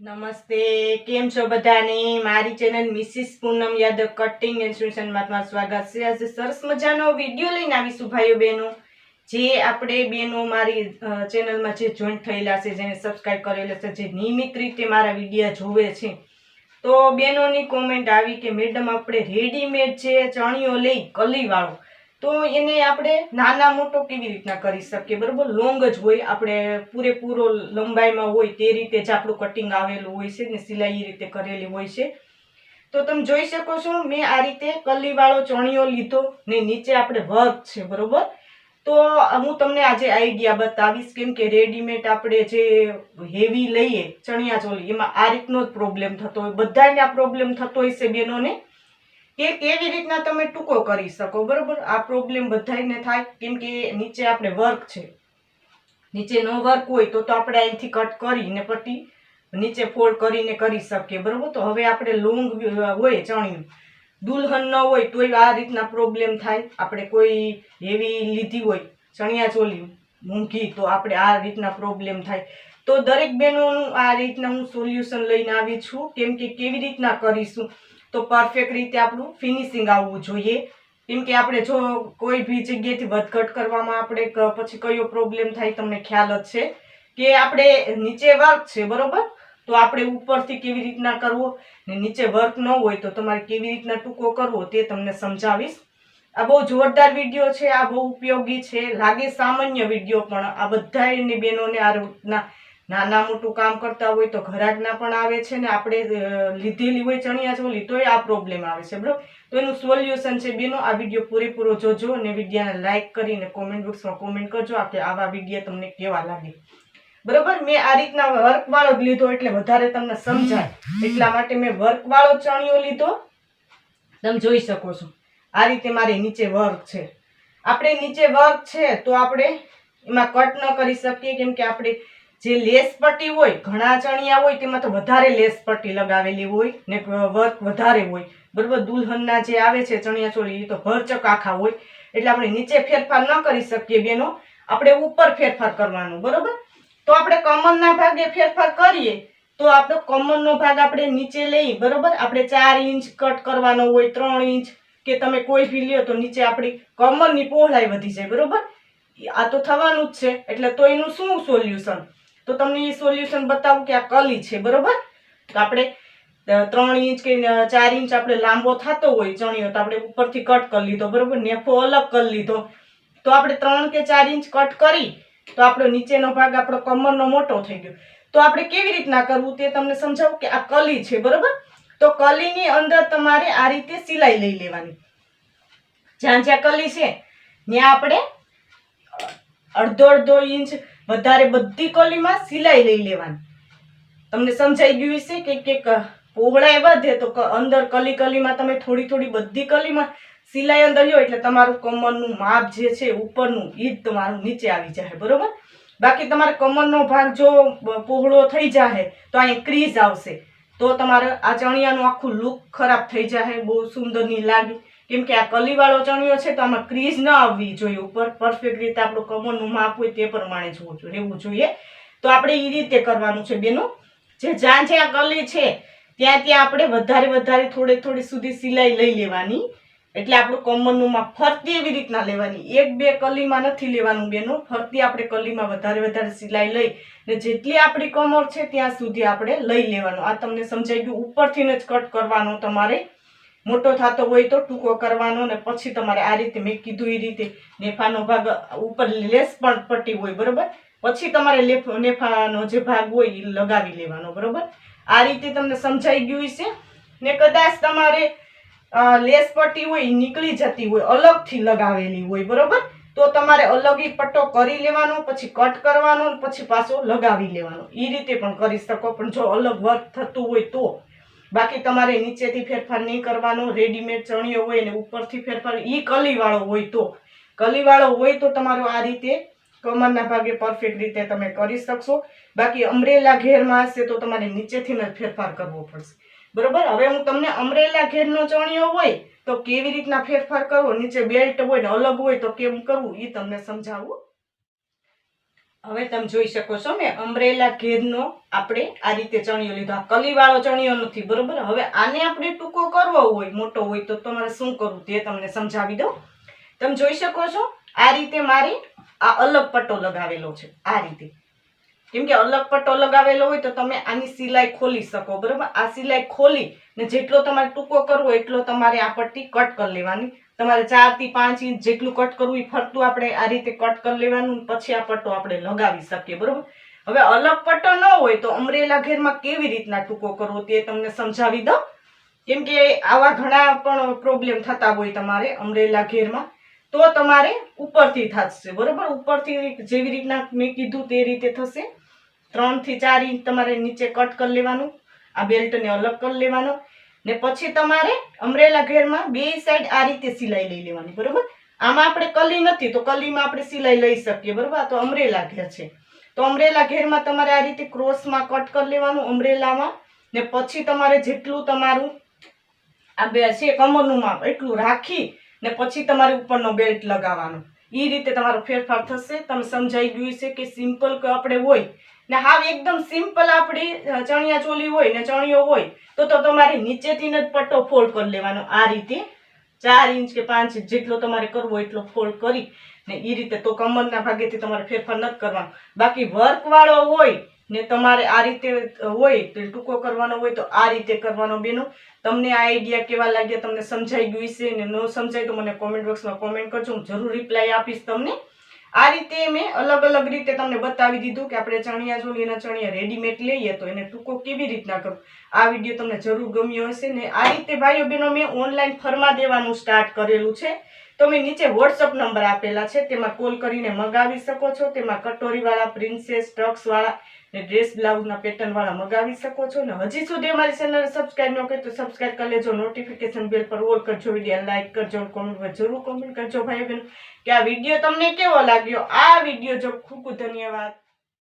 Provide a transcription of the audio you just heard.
નમસ્તે, કેમ છો બધાને? મારી channel Mrs Poonam Yadav cutting and સ્ટેશનમાં સ્વાગત છે. આજે સરસ મજાનો વીડિયો લઈને આવીશું ભાઈઓ બહેનો. જે આપણે બહેનો મારી ચેનલમાં જે જોઈન્ટ થયેલા છે, જેને સબસ્ક્રાઈબ કરેલા છે, જે નિયમિત રીતે મારા વિડીયા જોવે છે. તો બહેનોની કોમેન્ટ આવી કે, મેડમ, આપણે રેડીમેડ છે, ચણિયો લઈ કલીવાળો તો એને આપણે નાના મોટો કેવી રીતના કરી શકીએ? બરોબર? લોંગ જ હોય. આપણે પૂરેપૂરો લંબાઈમાં હોય તે રીતે જ આપણું કટિંગ આવેલું હોય છે ને સિલાઈ રીતે કરેલી હોય છે. તો તમે જોઈ શકો છો, મેં આ રીતે કલીવાળો ચણિયો લીધો ને નીચે આપણે વર્ક છે, બરોબર? તો હું તમને આજે આઈડિયા બતાવીશ કેમ કે રેડીમેડ આપણે જે હેવી લઈએ ચણિયા ચોલી, એમાં આ રીતનો જ પ્રોબ્લેમ થતો હોય. બધાને આ પ્રોબ્લેમ થતો હોય છે બેનોને કે કેવી રીતના તમે ટૂંકો કરી શકો, બરોબર? આ પ્રોબ્લેમ બધાને થાય, કેમ કે નીચે આપણે વર્ક છે. નીચે નો વર્ક હોય તો તો આપણે અહીંથી કટ કરીને પટ્ટી નીચે ફોલ્ડ કરીને કરી શકીએ, બરોબર? તો હવે આપણે લોંગ હોય ચણિયું. દુલ્હન ન હોય તોય આ રીતના પ્રોબ્લેમ થાય. આપણે કોઈ હેવી લીધી હોય, ચણિયા ચોલી મૂંઘી તો આપણે આ રીતના પ્રોબ્લેમ થાય. તો દરેક બહેનોનું આ રીતના હું સોલ્યુશન લઈને આવી છું, કેમ કે કેવી રીતના કરીશું? તો પરફેક્ટ રીતે આપણું ફિનિશિંગ આવવું જોઈએ. કેમ કે આપણે જો કોઈ બી જગ્યાએથી વધઘટ કરવામાં આપણે પછી કયો પ્રોબ્લેમ થાય તમને ખ્યાલ જ છે. કે આપણે નીચે વર્ક છે, બરોબર? તો આપણે ઉપરથી કેવી રીતના કરવો ને નીચે વર્ક ન હોય તો તમારે કેવી રીતના ટૂંકો કરવો તે તમને સમજાવીશ. આ બહુ જોરદાર વીડિયો છે, આ બહુ ઉપયોગી છે. લાગે સામાન્ય વીડિયો પણ આ બધાને બહેનોને આ રીતના નાના મોટું કામ કરતા હોય તો ઘરાકના પણ આવે છે ને આપણે લીધેલી હોય ચણિયા ચોલી તોય આ પ્રોબ્લેમ આવે છે, બરોબર? તો એનું સોલ્યુશન છે બેનો, આ વીડિયો પૂરેપૂરો જોજો અને વિડીયાને લાઇક કરીને કોમેન્ટ બોક્સમાં કોમેન્ટ કરજો આપણે આવા વિડીયા તમને કેવા લાગે. બરોબર? મેં આ રીતના વર્કવાળો જ લીધો એટલે વધારે તમને સમજાય. એટલા માટે મેં વર્કવાળો ચણિયો લીધો. તમે જોઈ શકો છો. આ રીતે મારે નીચે વર્ક છે. આપણે નીચે વર્ક છે તો આપણે એમાં કટ ન કરી શકીએ, કેમ કે આપણે જે લેસ પટ્ટી હોય, ઘણા ચણિયા હોય, તેમાં તો વધારે લેસ પટ્ટી લગાવેલી હોય ને વર્ક વધારે હોય. બરોબર, દુલ્હનના જે આવે છે ચણિયા ચોળી, એ તો ભરચક આખા હોય. એટલે આપણે નીચે ફેરફાર ન કરી શકીએ બેનો. આપણે ઉપર ફેરફાર કરવાનો, બરોબર? તો આપણે કમરના ભાગે ફેરફાર કરીએ, તો આપણો કમરનો ભાગ આપણે નીચે લઈ, બરોબર? આપણે ચાર ઇંચ કટ કરવાનો હોય, ત્રણ ઇંચ, કે તમે કોઈ ભી લ્યો, તો નીચે આપણી કમરની પહોળાઈ વધી જાય, બરોબર? આ તો થવાનું જ છે. એટલે તો એનું શું સોલ્યુશન તો તમને એ સોલ્યુશન બતાવું કે આ કલી છે, બરોબર? તો આપણે ત્રણ ઇંચ કે ચાર ઇંચ આપણે લાંબો થતો હોય ચણિયો, તો આપણે ઉપરથી કટ કરી લીધો, બરોબર? નેફો અલગ કરી લીધો. તો આપણે ત્રણ કે ચાર ઇંચ કટ કરી, તો આપણો નીચેનો ભાગ આપણો કમરનો મોટો થઈ ગયો. તો આપણે કેવી રીતના કરવું તે તમને સમજાવું કે આ કલી છે, બરોબર? તો કલીની અંદર તમારે આ રીતે સિલાઈ લઈ લેવાની. જ્યાં જ્યાં કલી છે, ત્યાં આપણે અડધો અડધો ઇંચ વધારે બધી કલીમાં સિલાઈ લઈ લેવાની. તમને સમજાઈ ગયું હશે કે કે પહોળાઈ વધે તો અંદર કલી કલીમાં તમે થોડી થોડી બધી કલીમાં સિલાઈ અંદર લ્યો, એટલે તમારું કમરનું માપ જે છે ઉપરનું એ જ તમારું નીચે આવી જાય બરોબર? બાકી તમારે કમરનો ભાગ જો પહોળો થઈ જાય તો અહીં ક્રીઝ આવશે. તો તમારે આ ચણિયાનું આખું લુક ખરાબ થઈ જાય બહુ સુંદર નહીં લાગે. કેમ કે આ કલીવાળો ચણિયો છે તો આમાં ક્રીઝ ન આવવી જોઈએ. ઉપર પરફેક્ટ રીતે આપણું કમરનું માપ હોય તે પ્રમાણે જોવું જોઈએ, રહેવું જોઈએ. તો આપણે એ રીતે કરવાનું છે બેનો. જે જ્યાં જ્યાં કલી છે, ત્યાં ત્યાં આપણે વધારે વધારે થોડે થોડી સુધી સિલાઈ લઈ લેવાની. એટલે આપણું કમરનું માપ ફરતી એવી રીતના લેવાની. એક બે કલીમાં નથી લેવાનું બેનો. ફરતી આપણે કલીમાં વધારે વધારે સિલાઈ લઈ ને જેટલી આપણી કમર છે ત્યાં સુધી આપણે લઈ લેવાનું. આ તમને સમજાઈ ગયું. ઉપરથી જ કટ કરવાનો તમારે. મોટો થતો હોય તો ટૂંકો કરવાનો ને પછી તમારે આ રીતે મેં કીધું એ રીતે નેફાનો ભાગ ઉપર લેસ પણ પટ્ટી હોય, બરોબર? પછી તમારે લેફ, નેફાનો જે ભાગ હોય એ લગાવી લેવાનો, બરોબર? આ રીતે તમને સમજાઈ ગયું છે ને કદાચ તમારે લેસ પટ્ટી હોય નીકળી જતી હોય, અલગથી લગાવેલી હોય, બરોબર? તો તમારે અલગ એ પટ્ટો કરી લેવાનો, પછી કટ કરવાનો પછી પાછો લગાવી લેવાનો. એ રીતે પણ કરી શકો, પણ જો અલગ વર્ક થતું હોય તો. બાકી તમારે નીચેથી ફેરફાર નહીં કરવાનો રેડીમેડ ચણિયો હોય ને ઉપરથી ફેરફાર, ઈ કલીવાળો હોય તો. કલીવાળો હોય તો તમારો આ રીતે કમરના ભાગે પરફેક્ટ રીતે તમે કરી શકશો. બાકી અમરેલા ઘેરમાં હશે તો તમારે નીચેથી જ ફેરફાર કરવો પડશે. બરોબર? હવે હું તમને અમરેલા ઘેરનો ચણિયો હોય તો કેવી રીતના ફેરફાર કરવો? નીચે બેલ્ટ હોય ને અલગ હોય તો કેમ કરવું? એ તમને સમજાવું. હવે તમે જોઈ શકો છો મેં અમરેલા ઘેરનો આપણે આ રીતે ચણિયો લીધો. આ કલીવાળો ચણિયો નથી, બરોબર? હવે આને આપણે ટૂંકો કરવો હોય, મોટો હોય, તો તમારે શું કરવું તે તમને સમજાવી દઉં. તમે જોઈ શકો છો, આ રીતે મારે આ અલગ પટ્ટો લગાવેલો છે, આ રીતે. કેમ કે અલગ પટ્ટો લગાવેલો હોય તો તમે આની સિલાઈ ખોલી શકો, બરોબર? આ સિલાઈ ખોલી ને જેટલો તમારે ટૂંકો કરવો એટલો તમારે આ પટ્ટી કટ કરી લેવાની. તમારે ચારથી પાંચ ઇંચ જેટલું કટ કરવું એ ફરતું આપણે આ રીતે કટ કરી લેવાનું, પછી આ પટ્ટો આપણે લગાવી શકીએ, બરોબર? હવે અલગ પટ્ટો ન હોય તો અમરેલા ઘેરમાં કેવી રીતના ટૂંકો કરવો તે તમને સમજાવી દઉં. કેમ કે આવા ઘણા પણ પ્રોબ્લેમ થતા હોય તમારે અમરેલા ઘેરમાં, તો તમારે ઉપરથી થશે, બરોબર? ઉપરથી જેવી રીતના મેં કીધું તે રીતે થશે. ત્રણથી ચાર ઇંચ તમારે નીચે કટ કરી લેવાનું, આ બેલ્ટને અલગ કરી લેવાનો. ને પછી તમારે અમરેલા ઘેરમાં બે સાઈડ આ રીતે સિલાઈ લઈ લેવાની, બરોબર? આમાં આપણે કલી નથી, તો કલીમાં આપણે સિલાઈ લઈ શકીએ, બરોબર? તો અમરેલા ઘેર છે. તો અમરેલા ઘેરમાં તમારે આ રીતે ક્રોસમાં કટ કરી લેવાનું અમરેલામાં, ને પછી તમારે જેટલું તમારું આ બે છે કમરનું માપ એટલું રાખી, ને પછી તમારે ઉપરનો બેલ્ટ લગાવવાનો. એ રીતે તમારો ફેરફાર થશે. તમે સમજાઈ ગયું છે કે સિમ્પલ આપણે હોય ને હાવ એકદમ સિમ્પલ આપણી ચણિયા ચોલી હોય ને ચણિયો હોય, તો તો તમારે નીચેથી જ પટ્ટો ફોલ્ડ કરી લેવાનો. આ રીતે ચાર ઇંચ કે પાંચ ઇંચ જેટલો તમારે કરવો એટલો ફોલ્ડ કરી ને એ રીતે તો કમરના ભાગેથી તમારે ફેરફાર નથી કરવાનો. બાકી વર્કવાળો હોય ને તમારે આ રીતે હોય, તો ટૂંકો કરવાનો હોય તો આ રીતે કરવાનો બેનો. તમને આ આઈડિયા કેવા લાગ્યા, તમને સમજાઈ ગયું છે ને ન સમજાય તો મને કોમેન્ટ બોક્સમાં કોમેન્ટ કરજો, હું જરૂર રિપ્લાય આપીશ તમને. આ રીતે મેં અલગ અલગ રીતે તમને બતાવી દીધું કે આપણે ચણિયા ચોલીના ચણિયા રેડીમેડ લઈએ તો એને ટૂંકો કેવી રીતના કરું આ વીડિયો તમને જરૂર ગમ્યો હશે ને આ રીતે ભાઈઓ બહેનો, મેં ઓનલાઈન ફરમા દેવાનું સ્ટાર્ટ કરેલું છે. તો મેં નીચે વોટ્સઅપ નંબર આપેલા છે, તેમાં કોલ કરીને મગાવી શકો છો. તેમાં કટોરીવાળા પ્રિન્સેસ ટક્સવાળા ને ડ્રેસ બ્લાઉઝના પેટર્નવાળા મગાવી શકો છો. ને હજી સુધી અમારી ચેનલ સબસ્ક્રાઇબ ન કરી તો સબસ્ક્રાઈબ કરી લેજો. નોટિફિકેશન બેલ પર ઓલ કરજો વીડિયો લાઇક કરજો કોમેન્ટ જરૂર કોમેન્ટ કરજો ભાઈ બહેન કે આ વીડિયો તમને કેવો લાગ્યો? આ વીડિયો જો ખૂબ ખૂબ ધન્યવાદ.